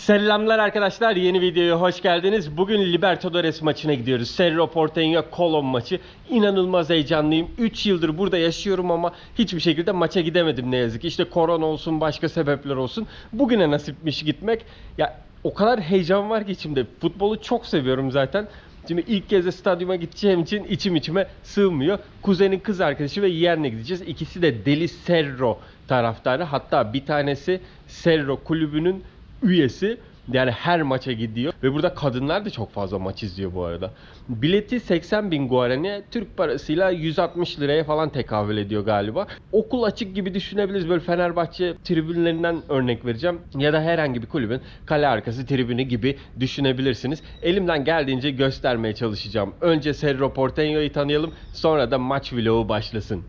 Selamlar arkadaşlar yeni videoya hoş geldiniz. Bugün Libertadores maçına gidiyoruz. Cerro Porteño Colón maçı. İnanılmaz heyecanlıyım. 3 yıldır burada yaşıyorum ama hiçbir şekilde maça gidemedim ne yazık ki. İşte korona olsun başka sebepler olsun. Bugüne nasipmiş gitmek. Ya o kadar heyecan var ki içimde. Futbolu çok seviyorum zaten. Şimdi ilk kez de stadyuma gideceğim için içim içime sığmıyor. Kuzenin kız arkadaşı ve yeğenle gideceğiz. İkisi de Deli Cerro taraftarı. Hatta bir tanesi Cerro kulübünün üyesi. Yani her maça gidiyor. Ve burada kadınlar da çok fazla maç izliyor bu arada. Bileti 80 bin guarani Türk parasıyla 160 liraya falan tekabül ediyor galiba. Okul açık gibi düşünebiliriz. Böyle Fenerbahçe tribünlerinden örnek vereceğim. Ya da herhangi bir kulübün kale arkası tribünü gibi düşünebilirsiniz. Elimden geldiğince göstermeye çalışacağım. Önce Cerro Porteño'yu tanıyalım. Sonra da maç vlogu başlasın.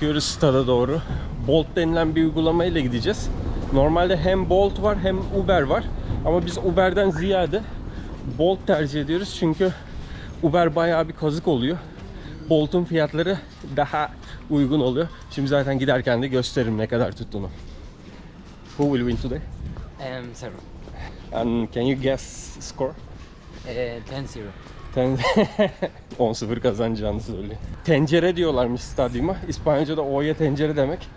Çıkıyoruz stada doğru. Bolt denilen bir uygulamayla gideceğiz. Normalde hem Bolt var hem Uber var. Ama biz Uber'den ziyade Bolt tercih ediyoruz. Çünkü Uber bayağı bir kazık oluyor. Bolt'un fiyatları daha uygun oluyor. Şimdi zaten giderken de gösteririm ne kadar tuttuğunu. Who will win today? Um, zero. And can you guess score? Uh, 10 zero. Ten... 10-0 kazanacağını söylüyor. Tencere diyorlarmış stadyuma. İspanyolca'da O'ya tencere demek.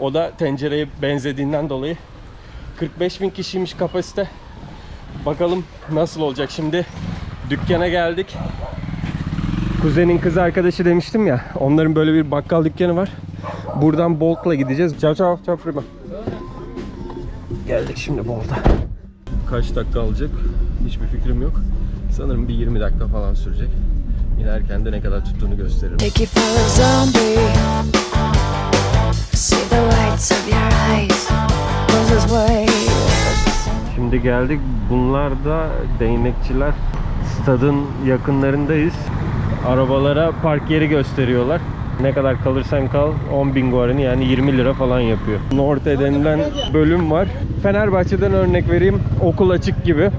O da tencereye benzediğinden dolayı 45 bin kişiymiş kapasite. Bakalım nasıl olacak. Şimdi dükkana geldik. Kuzenin kız arkadaşı demiştim ya. Onların böyle bir bakkal dükkanı var. Buradan Bolt'la gideceğiz. Ciao ciao. Ciao prima. Geldik şimdi Bolt'a. Kaç dakika alacak? Hiçbir fikrim yok. Sanırım bir 20 dakika falan sürecek. İnerken de ne kadar tuttuğunu gösteririm. Take you for a zombie. See the whites of your eyes. Close this way. Şimdi geldik. Bunlar da değnekçiler. Stadın yakınlarındayız. Arabalara park yeri gösteriyorlar. Ne kadar kalırsan kal 10 bin guarani yani 20 lira falan yapıyor. Norte denilen bölüm var. Fenerbahçe'den örnek vereyim. Okul açık gibi.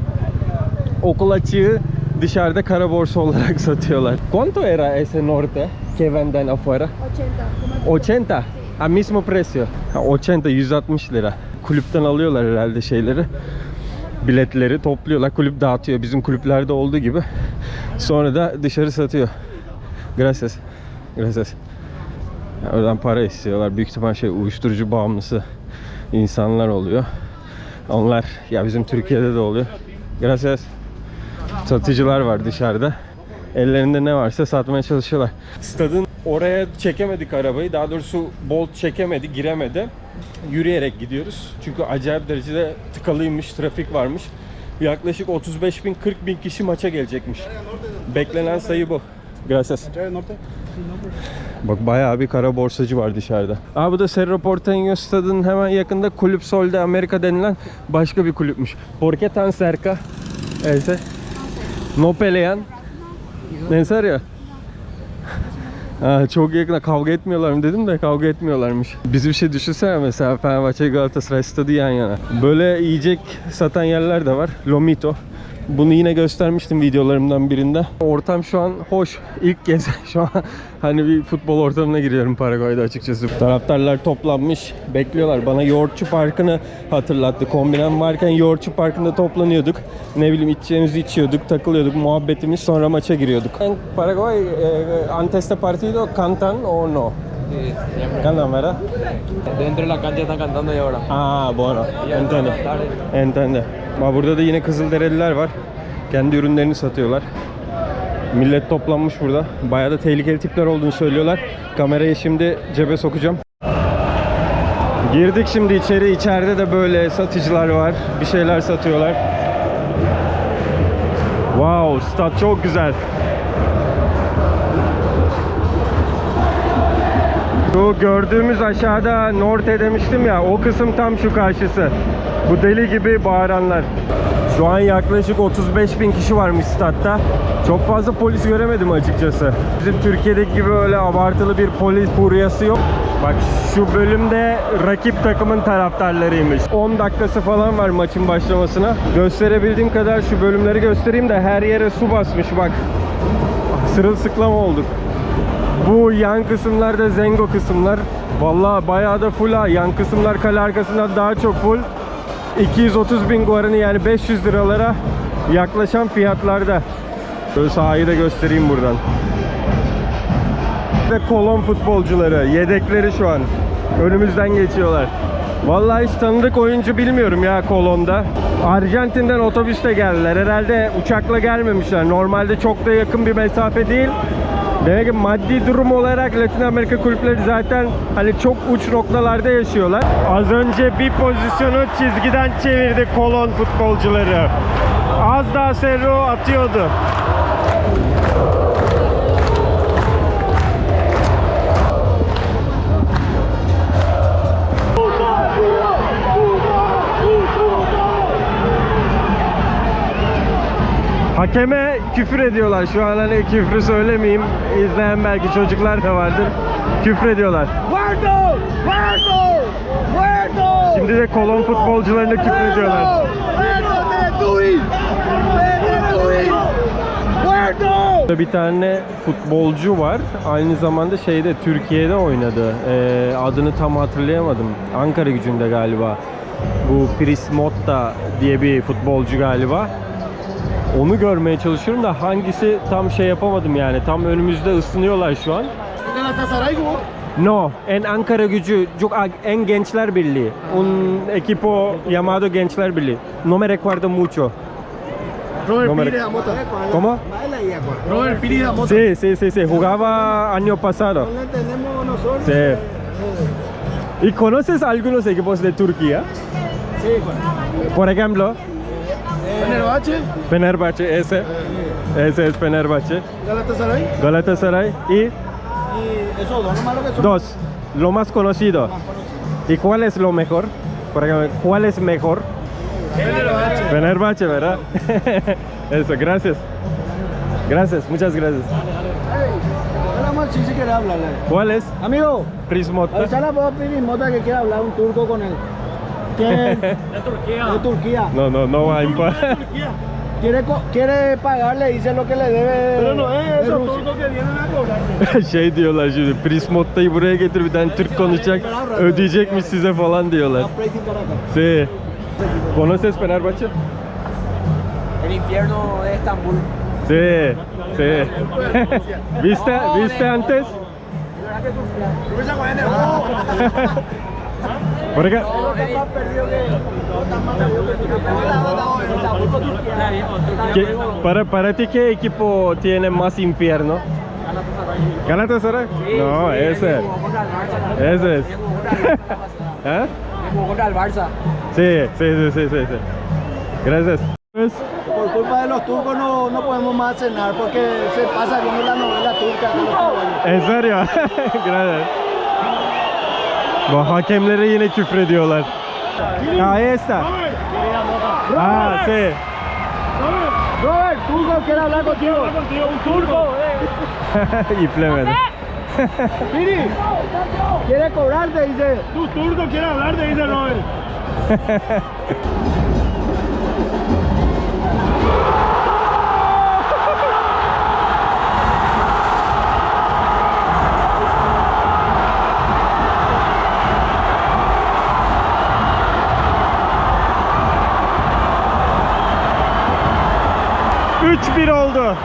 Okul açığı dışarıda kara borsa olarak satıyorlar. ¿Cuánto era ese norte que venden afuera? 80. Ha mismo precio. Ha, 80 160 lira. Kulüpten alıyorlar herhalde şeyleri. Biletleri topluyorlar. Kulüp dağıtıyor. Bizim kulüplerde olduğu gibi. Sonra da dışarı satıyor. Gracias. Gracias. Oradan para istiyorlar. Büyük ihtimal şey uyuşturucu bağımlısı insanlar oluyor. Onlar ya bizim Türkiye'de de oluyor. Gracias. Satıcılar var dışarıda. Ellerinde ne varsa satmaya çalışıyorlar. Stadın oraya çekemedik arabayı. Daha doğrusu Bolt çekemedi, giremedi. Yürüyerek gidiyoruz. Çünkü acayip derecede tıkalıymış, trafik varmış. Yaklaşık 35 bin 40 bin kişi maça gelecekmiş. Beklenen sayı bu. Gracias. Bak bayağı bir kara borsacı var dışarıda. Aa bu da Cerro Porteño stadının hemen yakında Kulüp Sol de Amerika denilen başka bir kulüpmüş. ¿Por qué tan cerca? Ese. No pelean. En? Ha, çok yakın kavga etmiyorlar mı dedim de kavga etmiyorlarmış. Biz bir şey düşünsene mesela Fenerbahçe Galatasaray stadı yan yana. Böyle yiyecek satan yerler de var. Lomito. Bunu yine göstermiştim videolarımdan birinde. Ortam şu an hoş. İlk kez şu an hani bir futbol ortamına giriyorum Paraguay'da açıkçası. Taraftarlar toplanmış. Bekliyorlar. Bana Yoğurtçu Parkı'nı hatırlattı. Kombinem varken Yoğurtçu Parkı'nda toplanıyorduk. Ne bileyim içeceğimizi içiyorduk, takılıyorduk, muhabbetimiz sonra maça giriyorduk. En Paraguay eh, antes de partido cantan o no? Sí. Cantan, ¿verdad? Dentro de la cancha están cantando y ahora. Aa, bueno. Entende. Entende. Bak burada da yine Kızılderililer var. Kendi ürünlerini satıyorlar. Millet toplanmış burada. Bayağı da tehlikeli tipler olduğunu söylüyorlar. Kamerayı şimdi cebe sokacağım. Girdik şimdi içeri. İçeride de böyle satıcılar var. Bir şeyler satıyorlar. Wow, stat çok güzel. Şu gördüğümüz aşağıda Norte demiştim ya o kısım tam şu karşısı. Bu deli gibi bağıranlar. Şu an yaklaşık 35 bin kişi varmış statta. Çok fazla polis göremedim açıkçası. Bizim Türkiye'deki gibi öyle abartılı bir polis furyası yok. Bak şu bölümde rakip takımın taraftarlarıymış. 10 dakikası falan var maçın başlamasına. Gösterebildiğim kadar şu bölümleri göstereyim de her yere su basmış bak. Sırılsıklam olduk. Bu yan kısımlar da Zengo kısımlar. Vallahi bayağı da full ha. Yan kısımlar kale arkasından daha çok full. 230 bin guarani yani 500 liralara yaklaşan fiyatlarda. Böyle sahayı da göstereyim buradan. Ve kolon futbolcuları, yedekleri şu an. Önümüzden geçiyorlar. Vallahi hiç tanıdık oyuncu bilmiyorum ya kolonda. Arjantin'den otobüste geldiler. Herhalde uçakla gelmemişler. Normalde çok da yakın bir mesafe değil. Demek maddi durum olarak Latin Amerika kulüpleri zaten hani çok uç noktalarda yaşıyorlar. Az önce bir pozisyonu çizgiden çevirdi kolon futbolcuları. Az daha Serro atıyordu. Hakeme küfür ediyorlar. Şu an hani küfrü söylemeyeyim. İzleyen belki çocuklar da vardır. Küfür ediyorlar. ¡Muerto! ¡Muerto! ¡Muerto! Şimdi de kolon futbolcularına küfür ediyorlar. Bir tane futbolcu var. Aynı zamanda şeyde Türkiye'de oynadı. Ee, adını tam hatırlayamadım. Ankara gücünde galiba. Bu Pris Motta diye bir futbolcu galiba. Onu görmeye çalışıyorum da hangisi tam şey yapamadım yani. Tam önümüzde ısınıyorlar şu an. Galatasaray bu. No, en Ankara gücü çok en Gençler Birliği. Un equipo llamado Gençler Birliği. No me recuerdo mucho. Robert No me Pires Amota. ¿Cómo? Robert Pires Amota. Sí, sí, sí, sí. Jugaba año pasado. Sí. ¿Y conoces algunos equipos de Turquía? Sí. Por ejemplo, Fenerbahçe, Fenerbahçe, ese. Ese es Fenerbahçe. Galatasaray Galatasaray y y esos dos lo que son. dos, lo más conocido. más conocidos. ¿Y cuál es lo mejor? Por ejemplo, ¿cuál es mejor? Fenerbahçe, ¿verdad? Eso, gracias. Gracias, muchas gracias. Si quiere hablarle. ¿Cuál es? Amigo, Prismota. avisale a vos, Pires Mota, que quiere hablar un turco con él. Que es de Turquía. De Turquía. No, no, no va a impa- Quiere, quiere pagarle, dice lo que le debe. Pero no es eso, turcos que vienen a cobrar. şey diyorlar şimdi Prismotta'yı buraya getir bir tane Türk konuşacak ödeyecekmiş size falan diyorlar. Sí. ¿Conoces Fenerbahçe? El infierno de Estambul. Sí, sí. ¿Viste, ¿Viste antes? Por acá. ¿Qué- para, para ti, ¿qué equipo tiene más infierno? ¿Galatasaray? No, ese. Ese es. Jugó contra el Barça. Sí, sí, sí, sí, sí. sí. Gracias. Por culpa de los turcos no, no podemos más cenar porque se pasa viendo la novela turca con los cubanos. En serio? Gracias. Bu hakemlere yine küfür ediyorlar. Ah, esta. Ah, sí. Robert, turco quiere hablar contigo. un turco, İplemedi. Piri, quiere cobrarte, dice. Tu turco quiere hablarte, dice Robert. Üç bir oldu.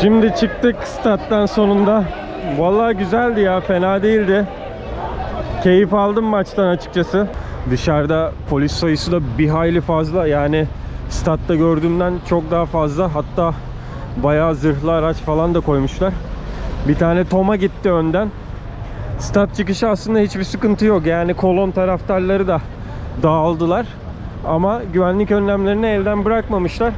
Şimdi çıktık stat'tan sonunda. Vallahi güzeldi ya fena değildi. Keyif aldım maçtan açıkçası. Dışarıda polis sayısı da bir hayli fazla yani statta gördüğümden çok daha fazla hatta bayağı zırhlı araç falan da koymuşlar. Bir tane Toma gitti önden. Stat çıkışı aslında hiçbir sıkıntı yok yani kolon taraftarları da dağıldılar. Ama güvenlik önlemlerini elden bırakmamışlar.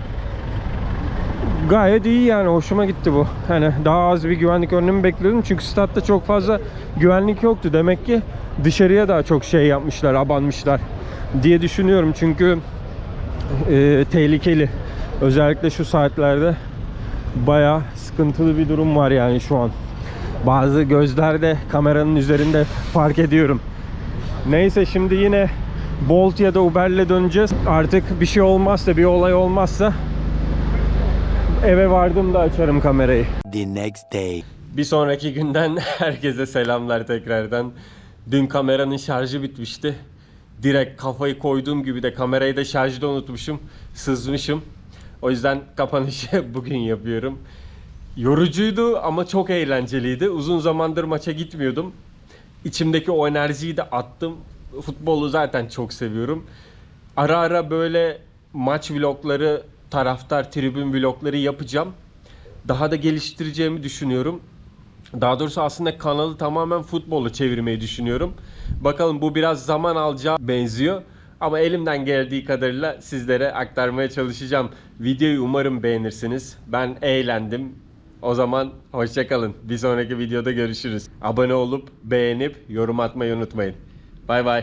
Gayet iyi yani hoşuma gitti bu. Hani daha az bir güvenlik önlemi bekliyordum çünkü statta çok fazla güvenlik yoktu. Demek ki dışarıya daha çok şey yapmışlar, abanmışlar diye düşünüyorum çünkü e, tehlikeli. Özellikle şu saatlerde bayağı sıkıntılı bir durum var yani şu an. Bazı gözlerde kameranın üzerinde fark ediyorum. Neyse şimdi yine Bolt ya da Uber'le döneceğiz. Artık bir şey olmazsa, bir olay olmazsa eve vardım da açarım kamerayı. the next day. Bir sonraki günden herkese selamlar tekrardan. Dün kameranın şarjı bitmişti. Direkt kafayı koyduğum gibi de kamerayı da şarjda unutmuşum. Sızmışım. O yüzden kapanışı bugün yapıyorum. Yorucuydu ama çok eğlenceliydi. Uzun zamandır maça gitmiyordum. İçimdeki o enerjiyi de attım. Futbolu zaten çok seviyorum. Ara ara böyle maç vlogları, taraftar tribün vlogları yapacağım. Daha da geliştireceğimi düşünüyorum. Daha doğrusu aslında kanalı tamamen futbolu çevirmeyi düşünüyorum. Bakalım bu biraz zaman alacağı benziyor. Ama elimden geldiği kadarıyla sizlere aktarmaya çalışacağım. Videoyu umarım beğenirsiniz. Ben eğlendim. O zaman hoşçakalın. Bir sonraki videoda görüşürüz. Abone olup beğenip yorum atmayı unutmayın. Bay bay.